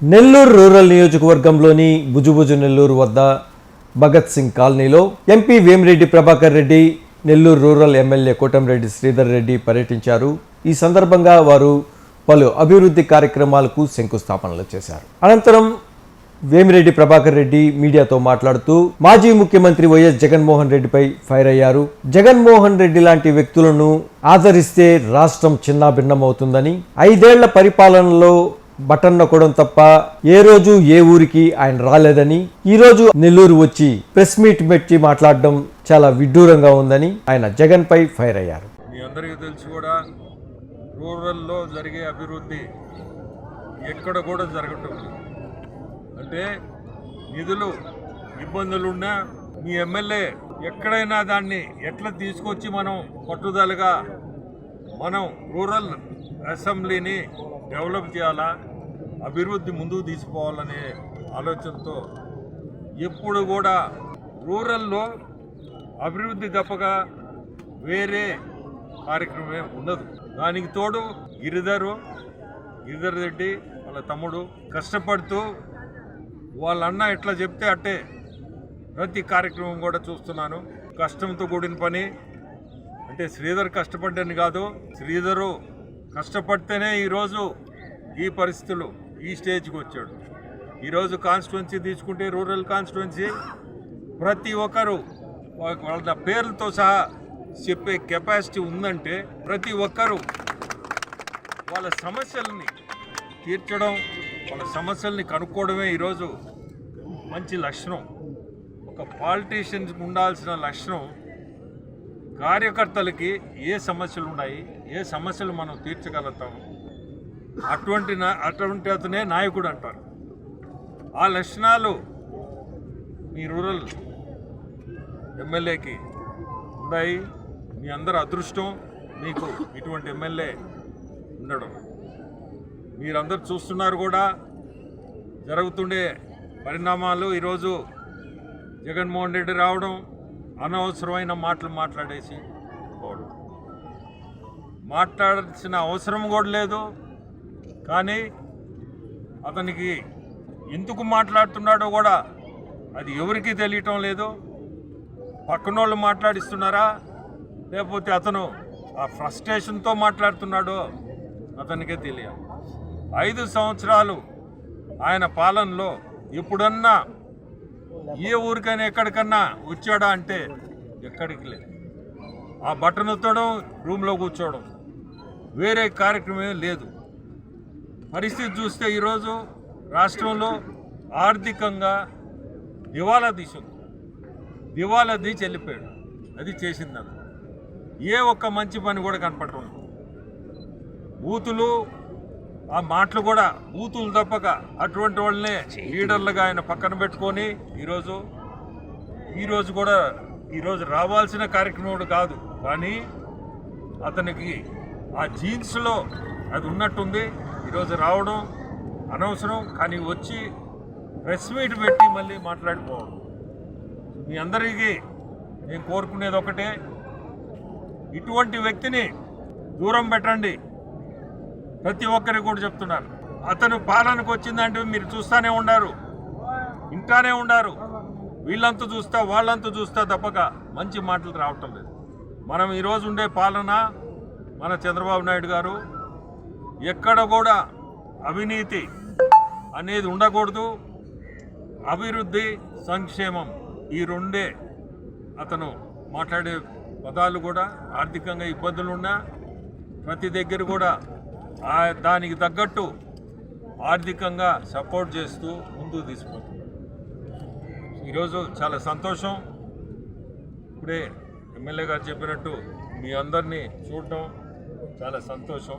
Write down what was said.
Nellore rural నియోజకవర్గంలోని బుజుబుజు నెల్లూరు వద్ద భగత్ సింగ్ కాలనీలో MP Vemireddy Prabhakar Reddy Nellore rural MLA Kotamreddy Sridhar Reddy పర్యటించారు. ఈ సందర్భంగా వారు పలు అభివృద్ధి కార్యక్రమాలకు శంకుస్థాపనలు చేశారు. అనంతరం వేమిరెడ్డి ప్రభాకర్ రెడ్డి మీడియాతో మాట్లాడుతూ మాజీ ముఖ్యమంత్రి వైఎస్ జగన్మోహన్ రెడ్డిపై ఫైర్ అయ్యారు. జగన్మోహన్ రెడ్డి లాంటి వ్యక్తులను ఆదరిస్తే రాష్ట్రం చిన్నాభిన్నమవుతుందని ఐదేళ్ళ పరిపాలనలో బటన్ నొక్కడం తప్ప ఏ రోజు ఏ ఊరికి ఆయన రాలేదని ఈ రోజు నెల్లూరు వచ్చి ప్రెస్ మీట్ పెట్టి మాట్లాడడం చాలా విడ్డూరంగా ఉందని ఆయన జగన్ పై ఫైర్ అయ్యారు. మీ అందరికీ తెలిసి కూడా రూరల్లో జరిగే అభివృద్ధి ఎక్కడ కూడా జరగటం అంటే నిధులు ఇబ్బందులున్నా మీ ఎమ్మెల్యే ఎక్కడైనా దాన్ని ఎట్లా తీసుకొచ్చి మనం పట్టుదలగా మనం రూరల్ అసెంబ్లీని డెవలప్ చేయాలా అభివృద్ధి ముందుకు తీసుకోవాలనే ఆలోచనతో ఎప్పుడు కూడా రూరల్లో అభివృద్ధి తప్పగా వేరే కార్యక్రమం ఉండదు. దానికి తోడు గిరిధరు గిరిధర్ రెడ్డి వాళ్ళ తమ్ముడు కష్టపడుతూ వాళ్ళ అన్న ఎట్లా చెప్తే అట్టే ప్రతి కార్యక్రమం కూడా చూస్తున్నాను. కష్టంతో కూడిన పని అంటే శ్రీధర్ కష్టపడ్డని కాదు శ్రీధరు కష్టపడితేనే ఈరోజు ఈ పరిస్థితులు ఈ స్టేజ్కి వచ్చాడు. ఈరోజు కాన్స్టిట్యున్సీ తీసుకుంటే రూరల్ కాన్స్టిట్యున్సీ ప్రతి ఒక్కరు వాళ్ళ పేర్లతో సహా చెప్పే కెపాసిటీ ఉందంటే ప్రతి ఒక్కరూ వాళ్ళ సమస్యల్ని తీర్చడం వాళ్ళ సమస్యల్ని కనుక్కోవడమే ఈరోజు మంచి లక్షణం. ఒక పాలిటీషియన్స్కి ఉండాల్సిన లక్షణం కార్యకర్తలకి ఏ సమస్యలు ఉన్నాయి ఏ సమస్యలు మనం తీర్చగలుగుతాము అటువంటి అటువంటి అతనే నాయకుడు అంటారు. ఆ లక్షణాలు మీ రూరల్ ఎమ్మెల్యేకి ఉన్నాయి మీ అందరి అదృష్టం మీకు ఇటువంటి ఎమ్మెల్యే ఉండడం. మీరందరూ చూస్తున్నారు కూడా జరుగుతుండే పరిణామాలు ఈరోజు జగన్మోహన్ రెడ్డి రావడం అనవసరమైన మాటలు మాట్లాడేసి పోవడం మాట్లాడాల్సిన అవసరం కూడా లేదు. కానీ అతనికి ఎందుకు మాట్లాడుతున్నాడో కూడా అది ఎవరికీ తెలియటం లేదు. పక్కనోళ్ళు మాట్లాడిస్తున్నారా? లేకపోతే అతను ఆ ఫ్రస్ట్రేషన్తో మాట్లాడుతున్నాడో అతనికే తెలియదు. ఐదు సంవత్సరాలు ఆయన పాలనలో ఎప్పుడన్నా ఏ ఊరికైనా ఎక్కడికన్నా వచ్చాడా అంటే ఎక్కడికి లేదు. ఆ బట్టన్ ఎత్తడం రూమ్లో కూర్చోవడం వేరే కార్యక్రమం లేదు. పరిస్థితి చూస్తే ఈరోజు రాష్ట్రంలో ఆర్థికంగా దివాలా తీసింది దివాలా తీసి వెళ్ళిపోయాడు. అది చేసింది ఏ ఒక్క మంచి పని కూడా కనపడటం ఊతులు ఆ మాటలు కూడా బూతులు తప్పక అటువంటి వాళ్ళనే లీడర్లుగా ఆయన పక్కన పెట్టుకొని ఈరోజు ఈరోజు కూడా ఈరోజు రావాల్సిన కార్యక్రమం కాదు. కానీ అతనికి ఆ జీన్స్లో అది ఉన్నట్టుంది. ఈరోజు రావడం అనవసరం కానీ వచ్చి ప్రెస్ మీట్ పెట్టి మళ్ళీ మాట్లాడిపోవడం మీ అందరికీ నేను కోరుకునేది ఒకటే. ఇటువంటి వ్యక్తిని దూరం పెట్టండి. ప్రతి ఒక్కరికి కూడా చెప్తున్నారు అతను పాలనకు వచ్చిందంటే మీరు చూస్తానే ఉండారు. ఇంటానే ఉండారు. వీళ్ళంతా చూస్తా వాళ్ళంతా చూస్తా తప్పక మంచి మాటలు రావటం లేదు. మనం ఈరోజు ఉండే పాలన మన చంద్రబాబు నాయుడు గారు ఎక్కడ కూడా అవినీతి అనేది ఉండకూడదు. అభివృద్ధి సంక్షేమం ఈ రెండే అతను మాట్లాడే పదాలు కూడా ఆర్థికంగా ఇబ్బందులు ఉన్నా ప్రతి దగ్గర కూడా దానికి తగ్గట్టు ఆర్థికంగా సపోర్ట్ చేస్తూ ముందుకు తీసుకుపోతుంది ఈరోజు చాలా సంతోషం. ఇప్పుడే ఎమ్మెల్యే గారు చెప్పినట్టు మీ అందరినీ చూడటం చాలా సంతోషం.